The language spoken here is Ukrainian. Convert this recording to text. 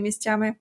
місцями.